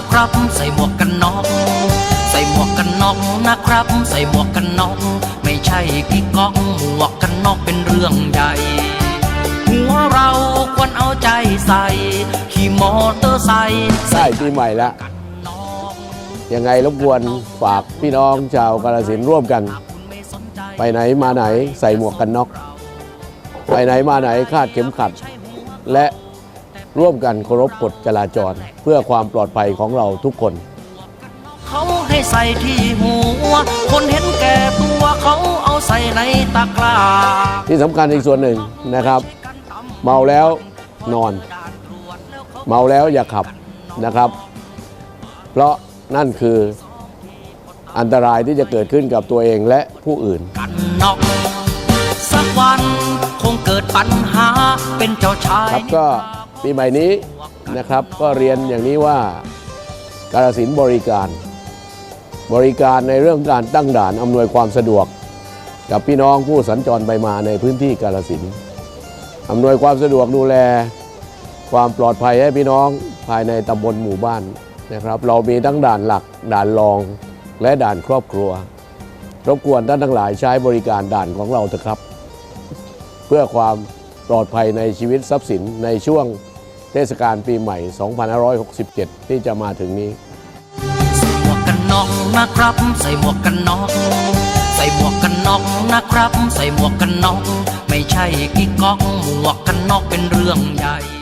นะครับ ใส่หมวกกันน็อกใส่หมวกกันน็อกนะครับ ใส่หมวกกันน็อกไม่ใช่กิ๊กก๊อกหมวกกันน็อกเป็นเรื่องใหญ่หัวเราควรเอาใจใส่ขี่มอเตอร์ไซค์ใช่ปีใหม่แล้วกันน็อกยังไงรบกวนฝากพี่น้องชาวกาฬสินธุ์ร่วมกันคุณไม่สนใจไปไหนมาไหนใส่หมวกกันน็อก ไปไหนมาไหนคาดเข็มขัด และ ร่วมกันเคารพกฎจราจร เพื่อความปลอดภัยของเราทุกคน เขาให้ใส่ที่หัว คนเห็นแก่ตัวเขาเอาใส่ในตะกร้าที่สำคัญอีกส่วนหนึ่งนะครับ เมาแล้วนอน เมาแล้วอย่าขับนะครับ เพราะนั่นคืออันตรายที่จะเกิดขึ้นกับตัวเองและผู้อื่น กันนอกสักวันคงเกิดปัญหาเป็นเจ้าชาย ครับก็ ปีใหม่นี้นะครับก็เรียนอย่างนี้ว่าการสินธุ์บริการ บริการในเรื่องการตั้งด่านอำนวยความสะดวก กับพี่น้องผู้สัญจรไปมาในพื้นที่กาลสินธุ์อำนวยความสะดวกดูแล ความปลอดภัยให้พี่น้องภายในตำบลหมู่บ้านนะครับ เรามีทั้งด่านหลักด่านรองและด่านครอบครัวรบกวนท่านทั้งหลายใช้บริการด่านของเราเถอะครับ เพื่อความปลอดภัยในชีวิตทรัพย์สินในช่วง เทศกาลปีใหม่ 2567 ที่จะมาถึงนี้ใส่หมวกกันน็อกนะครับ ใส่หมวกกันน็อกใส่หมวกกันน็อกนะครับ ใส่หมวกกันน็อกไม่ใช่กิ๊กก๊อกหมวกกันน็อกเป็นเรื่องใหญ่